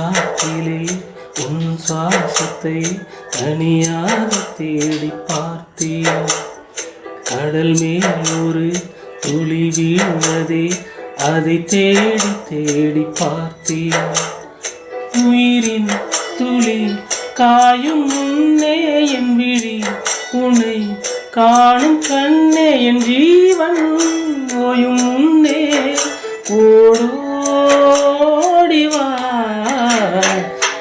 பூங்காற்றிலே உன் சுவாசத்தை தனியாக தேடி பார்த்தேன். கடல் மேல் ஒரு துளி வீழ்வதே அதை தேடி தேடி பார்த்தேன். உயிரின் துளி காயும் முன்னே என் விழி உன்னை காணும் கண்ணே என் ஜீவன் ஓயும் முன்னே ஓடும்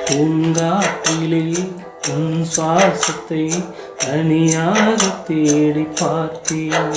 பூங்காட்டிலே உன் சுவாசத்தை தனியாக தேடி பார்த்தேன்.